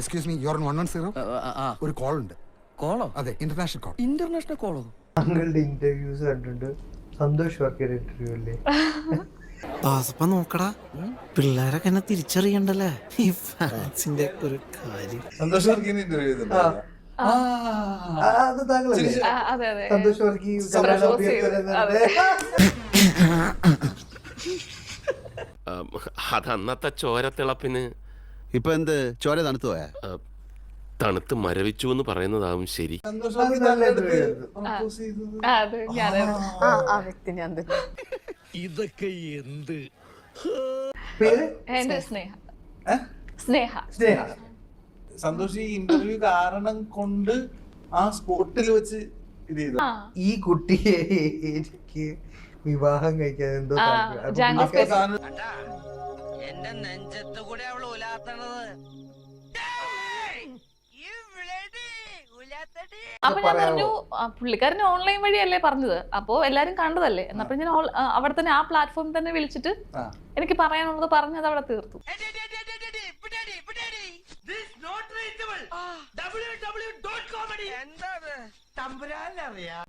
Excuse me your one one zero ഒരു call ഉണ്ട് കോളോ? അതെ ഇന്റർനാഷണൽ കോൾ ഇന്റർനാഷണൽ കോളോ താങ്കളുടെ ഇന്റർവ്യൂസ് കണ്ടിട്ടുണ്ട് സന്തോഷ് വർക്കിയുടെ ഇന്റർവ്യൂ അല്ലേ? പാസപ്പ നോക്കടാ. പിള്ളേരൊക്കെ എന്നെ തിരിച്ചറിയണ്ടല്ലേ? ഈ ഫാൻസിന്റെ ഒരു കാര്യം. സന്തോഷ് വർക്കിന് ഇന്റർവ്യൂ സന്തോഷ് വർക്കി Propose ചെയ്തു. അതെ. അത് അന്നത്തെ ചോരത്തിളപ്പിന് ഇപ്പൊ എന്ത്? ചോര തണുത്തു പോയാ? തണുത്ത് മരവിച്ചു എന്ന് പറയുന്നതാവും ശരി. സന്തോഷ് അത് ഞാനായിരുന്നു ആ ആ വ്യക്തി ഞാൻ തന്നെ. പേര്? എന്റെ സ്നേഹ. ഏ? സ്നേഹ. സ്നേഹ. സന്തോഷ് ഈ ഇന്റർവ്യൂ കാരണം കൊണ്ട് ആ സ്പോട്ടിൽ വെച്ച് ഇത് ചെയ്തു. ഈ കുട്ടിയെ എനിക്ക് വിവാഹം കഴിക്കാൻ എന്തോ ആ, താല്പര്യം. അപ്പൊ ജാങ്കോ പുള്ളിക്കാരി- സ്പേസ്. എന്റെ നെഞ്ചത്ത് കൂടെ അവൾ ഉലാത്തണത്. അപ്പൊ ഞാൻ പറഞ്ഞു പുള്ളിക്കാരൻ ഓൺലൈൻ വഴിയല്ലേ പറഞ്ഞത്. അപ്പോ എല്ലാരും കണ്ടതല്ലേ? എന്നപ്പോ ഞാൻ അവിടെ തന്നെ ആ പ്ലാറ്റ്ഫോമിൽ തന്നെ വിളിച്ചിട്ട് എനിക്ക് പറയാനുള്ളത് പറഞ്ഞത് അവിടെ തീർത്തു.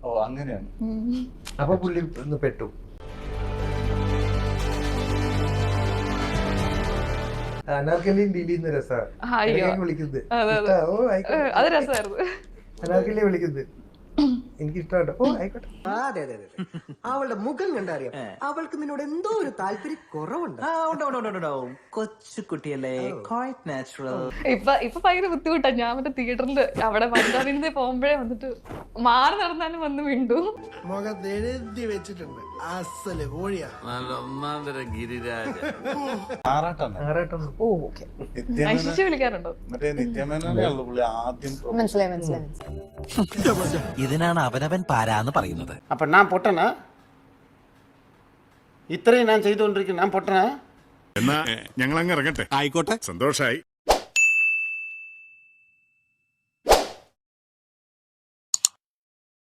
ഓ അങ്ങനെയാണ്. അപ്പൊ പുള്ളി ഒന്ന് പെട്ടു. അനാർക്കലി ഡിലിന്ന് രസമാണ് അയ്യോ. വിളിക്കുന്നത്. അതെ, രസമായിരുന്നു. അനാർക്കലി വിളിക്കുന്നത്. എനിക്ക് ഇഷ്ടമാണ് ഓ ആയിക്കോട്ടെ. അതെ അതെ അതെ അവളുടെ മുഖം കണ്ടറിയാം. അവൾക്ക് നിന്നോട് എന്തോ ഒരു താല്പര്യം കുറവുണ്ട്. കൊച്ചു കുട്ടിയല്ലേ ക്വൈറ്റ് നാച്ചുറൽ ഇപ്പൊ ഇപ്പൊ ഭയങ്കര ബുദ്ധിമുട്ടാ. ഞാൻ മറ്റേ തിയേറ്ററിൽ അവിടെ വണ്ടാതിരുന്ന് പോകുമ്പോഴേ വന്നിട്ട് മാറി നടന്നാലും വന്ന് മിണ്ടു. മുഖത്തെഴുതി വെച്ചിട്ടുണ്ട്. അസൽ കോഴിയാ. നല്ല ഗിരിരാജ ഓ ഓക്കെ. ഐശ്വര്യ വിളിക്കാറുണ്ടോ? മനസ്സിലായി മനസ്സിലായി ഇതിനാണ് അവനവൻ പാരാന്ന് പറയുന്നത്. അപ്പൊ ഞാൻ പൊട്ടണ ഇത്രയും ഞാൻ ചെയ്തുകൊണ്ടിരിക്കുന്നു. ഞാൻ പൊട്ടനാ? എന്നാ ഞങ്ങൾ അങ്ങ് ഇറങ്ങട്ടെ. ആയിക്കോട്ടെ. സന്തോഷായി.